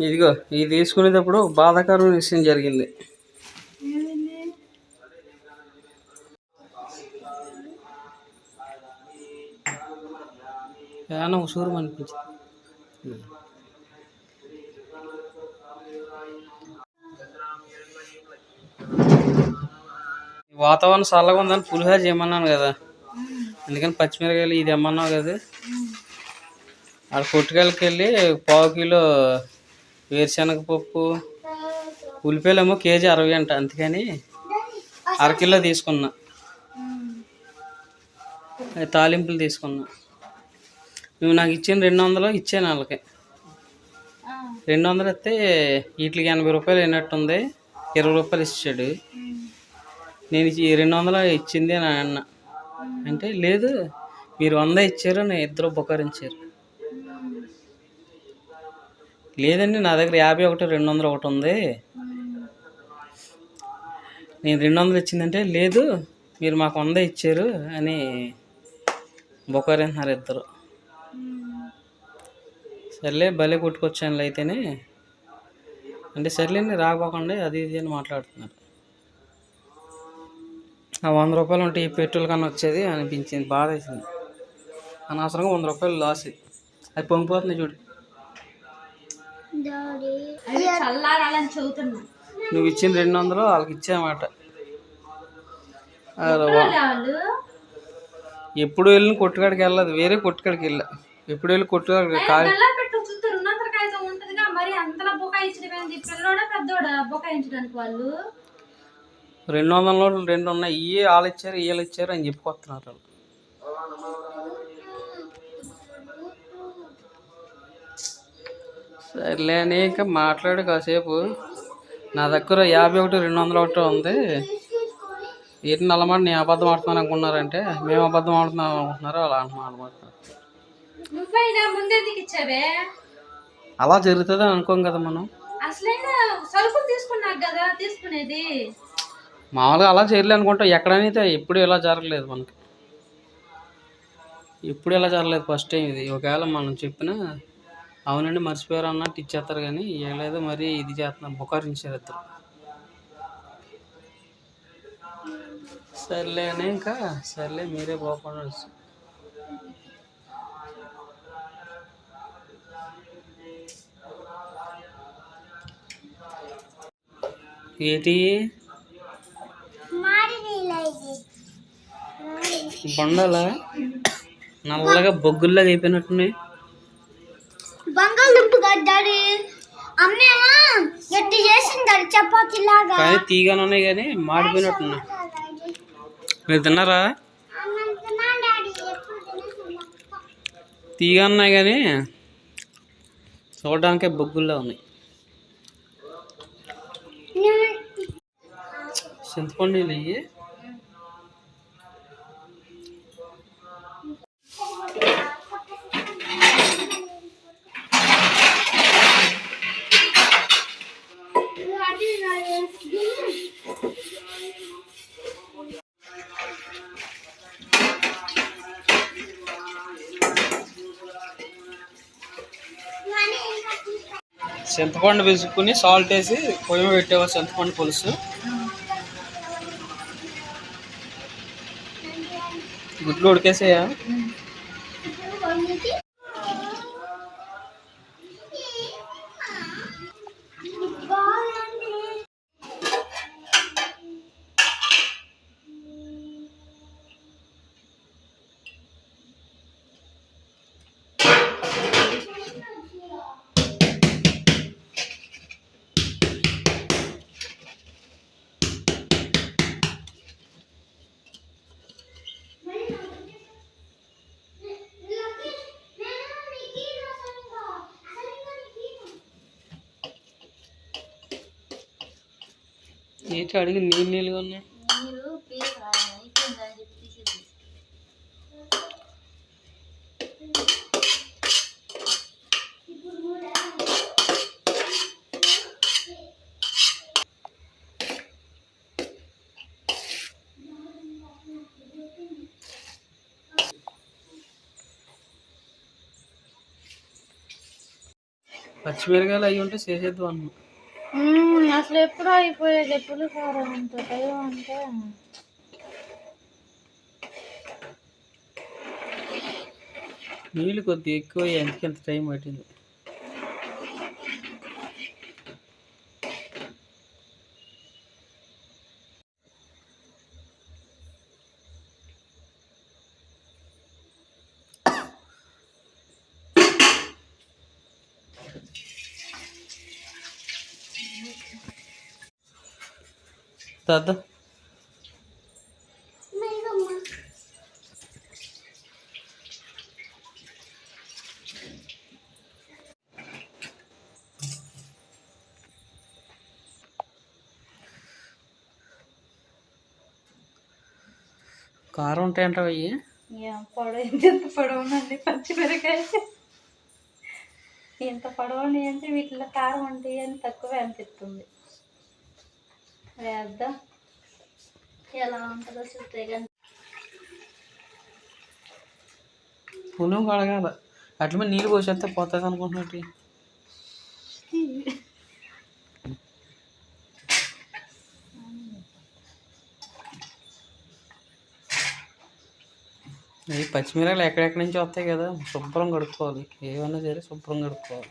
ఇదిగో ఇది తీసుకునేటప్పుడు ఒక బాధాకరమైన విషయం జరిగింది. ఏదైనా ఉసూరం అనిపించింది? వాతావరణం చల్లగా ఉందని పులిహోర చేయమన్నాను కదా. అందుకని పచ్చిమిరకాయలు ఇది ఏమన్నావు కదా. ఆడ కొట్టుకెళ్ళకి వెళ్ళి పావు కిలో వేరుశనగ పప్పు ఉల్లిపాయలేమో కేజీ అరవై అంట అందుకని అరకిలో తీసుకున్నా. తాలింపులు తీసుకున్నా. నువ్వు నాకు ఇచ్చిన రెండు వందలు ఇచ్చాను వాళ్ళకి రెండు వందలు ఇస్తే వీటికి ఎనభై రూపాయలు అయినట్టుంది ఇరవై రూపాయలు ఇచ్చాడు. నేను ఈ రెండు వందలు ఇచ్చింది అని అన్న. అంటే లేదు మీరు వంద ఇచ్చారు నేను ఇద్దరు ఉపకరించారు. లేదండి నా దగ్గర యాభై ఒకటి రెండు వందలు ఒకటి ఉంది. నేను రెండు వందలు ఇచ్చిందంటే లేదు మీరు మాకు వంద ఇచ్చారు అని బొకారింటున్నారు ఇద్దరు. సర్లే భలే కొట్టుకొచ్చాను అయితేనే. అంటే సర్లేండి రాకపోకండి అది ఇది అని మాట్లాడుతున్నారు. ఆ వంద రూపాయలు ఉంటే ఈ పెట్రోల్ కన్నా వచ్చేది అనిపించింది బాధ వేసింది అనవసరంగా వంద రూపాయలు లాస్ అది పొంగిపోతుంది చూడు. చల్లారాలని నువ్వు ఇచ్చిన రెండు వందలు వాళ్ళకి ఇచ్చామాట ఎప్పుడు వెళ్ళిన కొట్టుకాడికి వెళ్ళదు వేరే కొట్టుకాడికి వెళ్ళా. ఎప్పుడు వెళ్ళి కొట్టుకాడికి వాళ్ళు. రెండు వందల నోట్లు రెండు ఉన్నాయి. ఇయ్యే వాళ్ళు ఇచ్చారు వీళ్ళు ఇచ్చారు అని చెప్పుకొస్తున్నారు వాళ్ళు. సర్లే అని ఇంకా మాట్లాడు కాసేపు. నా దగ్గర యాభై ఒకటి రెండు వందల ఒకటి ఉంది. ఏంటి నల్లమాట నేను అబద్ధం ఆడుతున్నాను అనుకున్నారంటే మేము అబద్ధం ఆడుతున్నాం అనుకుంటున్నారు అలా అనమాట ఇచ్చావే? అలా జరుగుతుంది అనుకోం కదా మనం. మామూలుగా అలా చేయలే అనుకుంటా. ఎక్కడైతే ఎప్పుడు ఇలా జరగలేదు మనకి. ఎప్పుడు ఇలా జరగలేదు ఫస్ట్ టైం ఇది. ఒకవేళ మనం చెప్పినా అవునండి మర్చిపోయారు అన్నట్టు ఇచ్చేస్తారు కానీ ఏలేదు మరి ఇది చేస్తున్నారు బుకారించారు ఇద్దరు. సర్లే అని ఇంకా సర్లే మీరే పోకుండా ఏంటి? బొండాల? నల్లగా బొగ్గుల్లాగా అయిపోయినట్టున్నాయి. అమ్మేమో గట్టి చేసింది చపాతీ లాగా కానీ తీగానే ఉన్నాయి కానీ మాడిపోయినట్టున్నాయి. మీరు తిన్నారా? తీగా ఉన్నాయి కానీ చూడడానికే బొగ్గుల్లా ఉన్నాయి. చింతపండు ఇవి చింతపండు వేసుకుని సాల్ట్ వేసి పొయ్యి మీద పెట్టేవారు చింతపండు పులుసు. గుడ్లు ఉడికేసేయా? ఏంటి అడిగి నీళ్ళు నీళ్ళు ఉన్నాయి పచ్చిమిరకాయలు అయ్యి ఉంటే చేసేద్దాం అన్నమాట అసలు ఎప్పుడు అయిపోయేది ఎప్పుడు సార్ అంత టైం అంటే. నీళ్ళు కొద్దిగా ఎక్కువ ఎందుకు ఎంత టైం పట్టింది. తాత. కారం ఉంటాయంటావు అయ్యి? పొడవండి పచ్చిమిరకాయ ఇంత పొడవని అంటే వీటిలో కారం ఉంటాయి అని తక్కువ అనిపిస్తుంది. వేద్దాం. ఎలా ఉంటుందో చూస్తే కానీ. పునుగు కడగాల. అట్ల మీద నీళ్ళు పోసేస్తే పోతుంది అనుకుంటున్నట్టు ఈ పచ్చిమిరకాయలు ఎక్కడెక్కడి నుంచి వస్తాయి కదా? శుభ్రం కడుక్కోవాలి. ఏమన్నా సరే శుభ్రం కడుక్కోవాలి.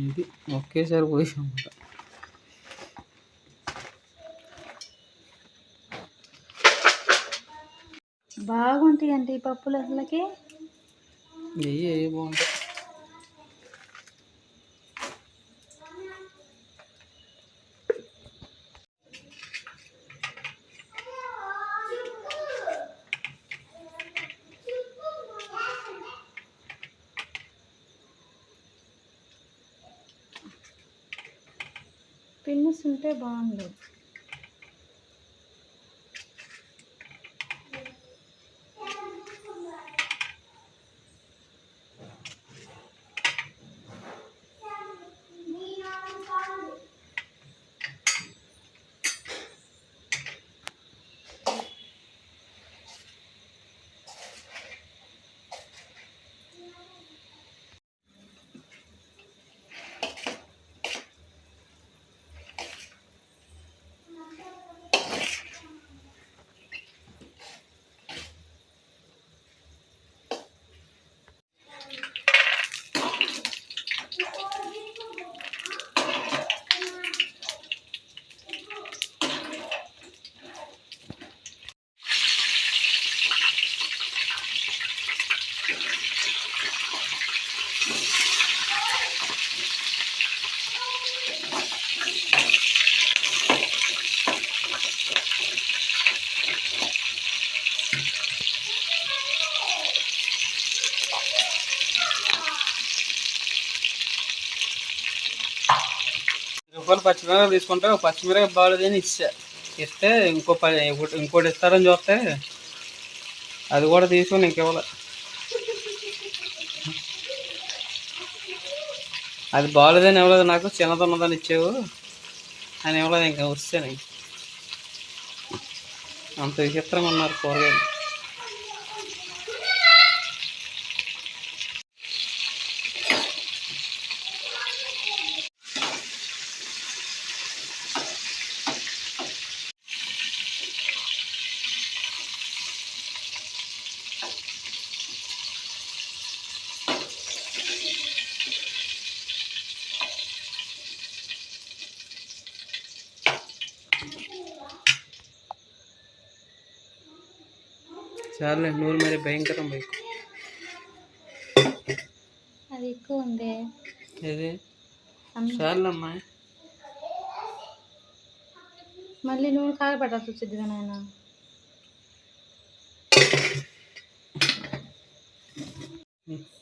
ఇది ఒకేసారి పోసాం బాగుంటాయి అంటే ఈ పప్పులు అసలుకి. నెయ్యి బాగుంటాయి. రూపాయలు పచ్చిమిరపకాయలు తీసుకుంటే ఒక పచ్చిమిరకాయ బాగాలేదని ఇచ్చా. ఇస్తే ఇంకో పది ఇంకోటి ఇస్తారని చూస్తే అది కూడా తీసుకుని ఇంక అది బాగాలేదని ఇవ్వలేదు నాకు చిన్నది ఉన్నదని ఇచ్చావు అని ఇవ్వలేదు ఇంకా వస్తే అంత విచిత్రంగా ఉన్నారు కూరగాయలు. చాలే నూనె మరి భయంకరం బైక్ అది ఎక్కువ ఉంది. ఇది చాలమ్మా. మళ్ళీ నూనె కాగబెట్టాల్సి వచ్చింది నాయన. Mm-hmm.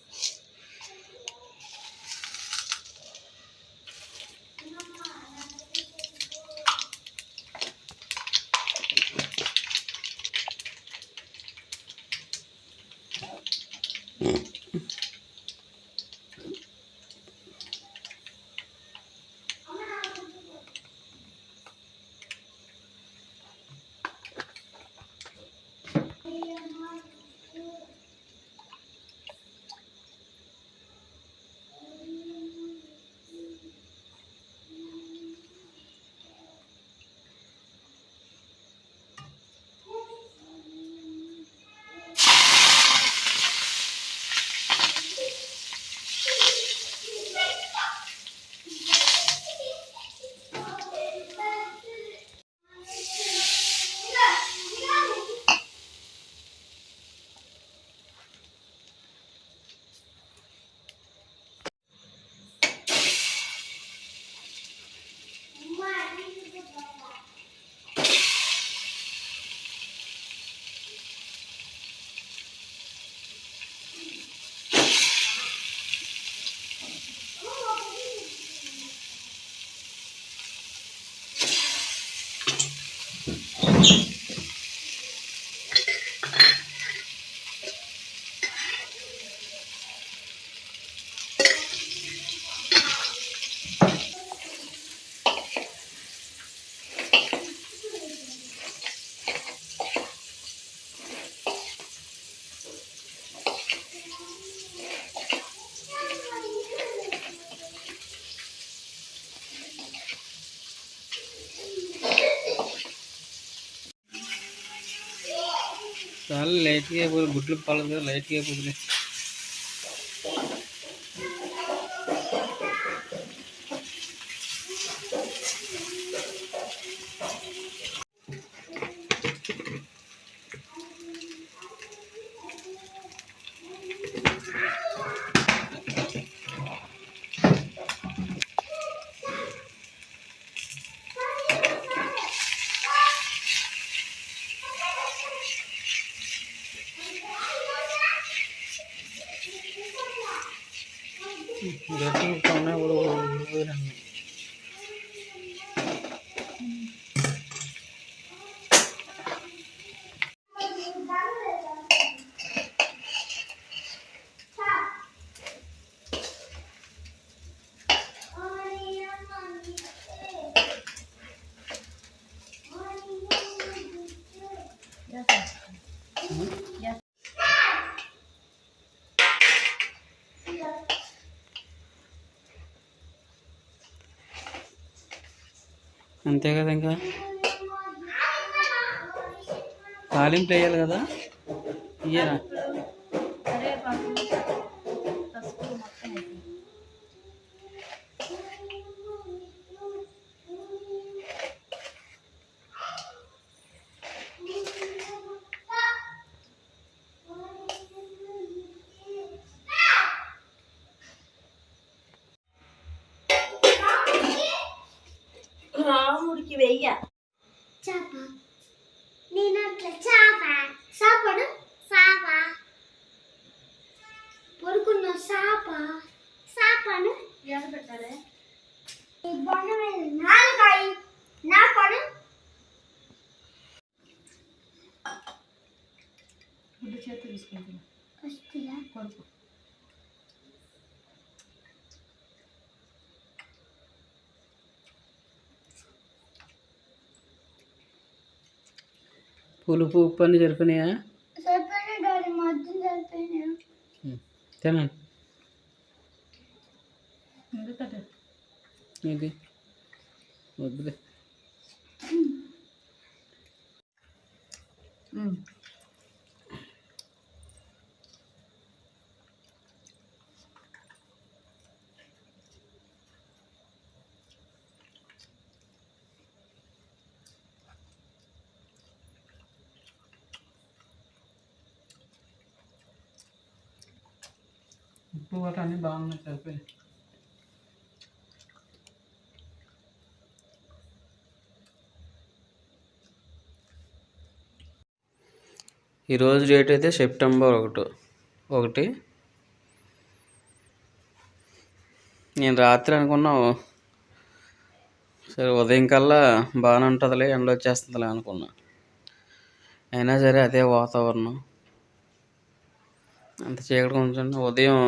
చాలా లైట్గా అయిపోయి గుడ్లు పలదు లైట్గా అయిపోతుంది గట్టి కొన్నా కూడా ఊడిపోయినాయి. అంతే కదా ఇంకా? తాలింపు వేయాలి కదా? ఇయ్యరా? గుడ్డు చేతి తీసుకుంటున్నా. కొడుకు పులుపు ఉప్పు అన్ని సరిపోయినాయా తినండి. ఇది వద్దులే. ఉప్పు గట్రా అన్నీ బాగున్నాయి సరిపోయి ఈరోజు డేట్ అయితే సెప్టెంబర్ ఒకటి ఒకటి. నేను రాత్రి అనుకున్నా సరే ఉదయం కల్లా బాగానే ఉంటుందిలే ఎండ వచ్చేస్తుందిలే అనుకున్నా. అయినా సరే అదే వాతావరణం. అంత చీకటి కొంచెం ఉదయం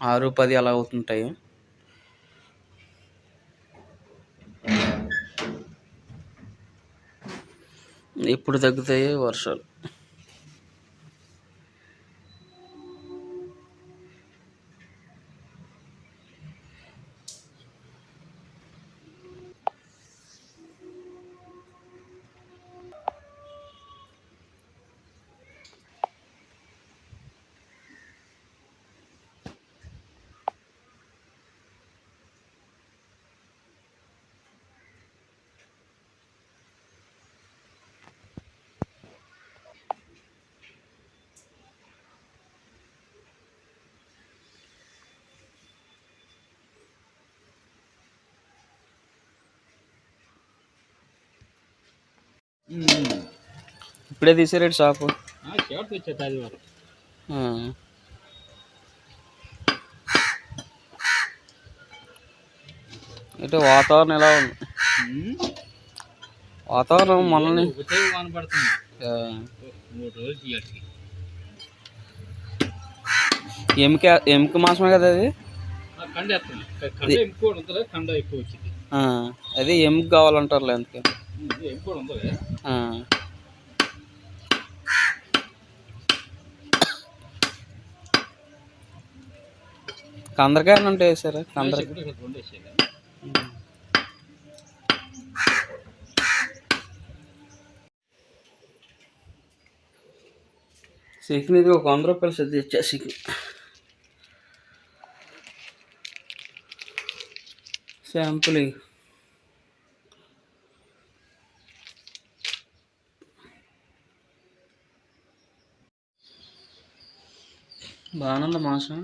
ఆరు పది అలా అవుతుంటాయి. ఇప్పుడు తగ్గుతాయి వర్షాలు. ఇప్పుడే తీసారేటి షాపు. ఇటు వాతావరణం ఎలా ఉంది? వాతావరణం తీయటికి ఎముక ఎముక మాసమే కదా అది? అది ఎముక కావాలంటారులే అందుకే. కందరకాయలు ఉంటాయి సార్ కందర చికెన్ ఇది ఒక వంద రూపాయలు సర్ది ఇచ్చా చికెన్. శాంపుల్ ఇవి. బాగానే ఉంది మాంసం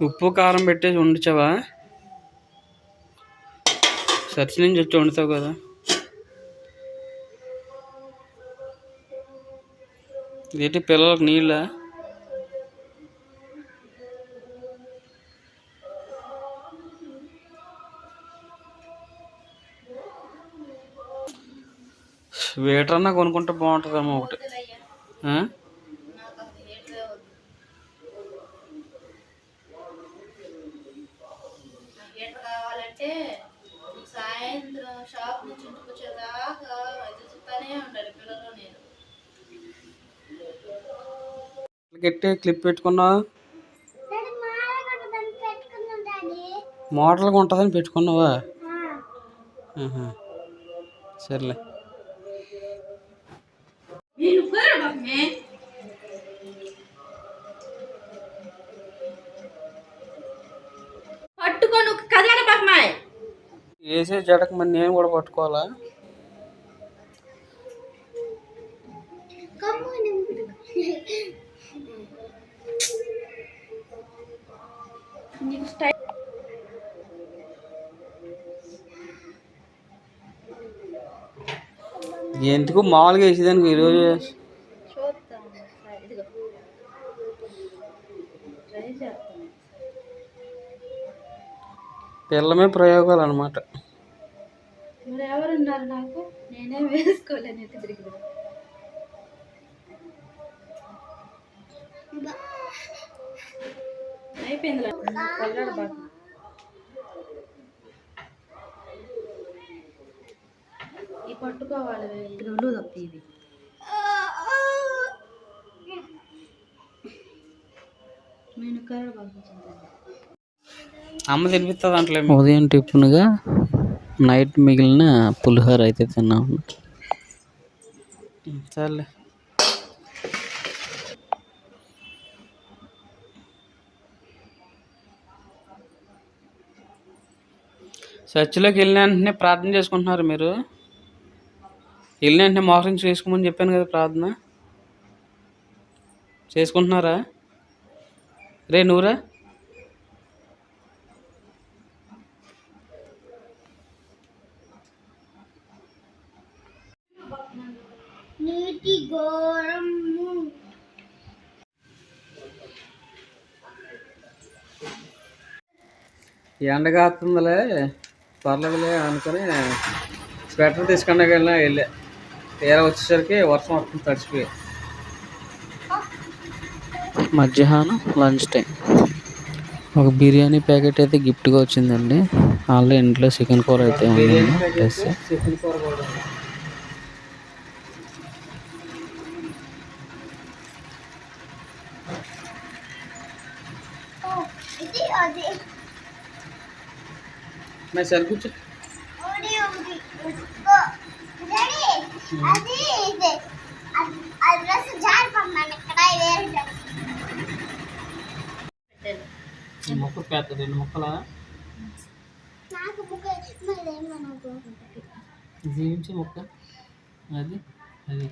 ఉప్పు కారం పెట్టేసి వండించావా సర్చ్ నుంచి వచ్చి వండుతావు కదా. ఏంటి పిల్లలకు నీళ్ళ? వేటర్ అన్నా కొనుక్కుంటే బాగుంటుందమ్మా ఒకటి. గట్టి క్లిప్ పెట్టుకున్నాం? మోడల్గా ఉంటుందని పెట్టుకున్నావా. సర్లే. పట్టుకొని కదలబాకమాయ్ వేసే జడకు మరి నేను కూడా పట్టుకోవాలా? ఎందుకు? మామూలుగా వేసేదానికి ఈరోజు పిల్లమే ప్రయోగాలు అనమాట మరి ఎవరున్నారు నాకు? నేనే వేసుకోలేను ఎత్తి తిరిగి అయిపోయింది పట్టుకోవాలి రెండు తప్ప ఇది నేను కర్ర బాగా అమ్మ తినిపిస్తుంది అంటలే ఉదయం టిఫిన్గా నైట్ మిగిలిన పులిహోర అయితే తిన్నాము సర్లే. చర్చిలోకి వెళ్ళిన వెంటనే ప్రార్థన చేసుకుంటున్నారు మీరు? వెళ్ళిన వెంటనే మోకరించి చేసుకోమని చెప్పాను కదా ప్రార్థన. చేసుకుంటున్నారా? రే నువ్వురా నీటి ఘోరము. ఎండ కాస్తుందిలే పర్లేదులే అనుకుని స్వెటర్ తీసుకున్నా వెళ్ళినా వెళ్ళా. తీరా వచ్చేసరికి వర్షం వస్తుంది తడిచిపోయి మధ్యాహ్నం లంచ్ టైం. ఒక బిర్యానీ ప్యాకెట్ అయితే గిఫ్ట్గా వచ్చిందండి. ఆల్రెడీ ఇంట్లో చికెన్ కూర అయితే చికెన్ కూర కూడా ఓ ఇది అది మరి సరికూర్చో ఓడి ఓడి ఉస్కో డాడీ అది ఇది అది- అది డ్రెస్ జారిపోతున్నాను ఇక్కడ వేరే డ్రెస్ మొక్క పెద్ద రెండు మొక్కలా? జీవించే మొక్క? అది అది.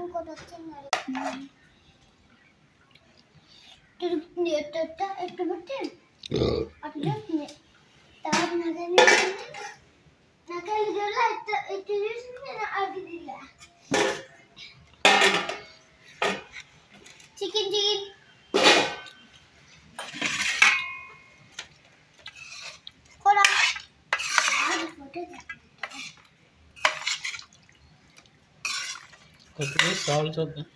ఇంకోటి వచ్చింది ఎట్ట ఎట్టు పెట్టి. Abi yok mu? Daha neden Nakal görürler, ötürürsün beni abidiler. Çekin çekin. Kola. Abi foto da. Fotoğrafı sağlıcakla.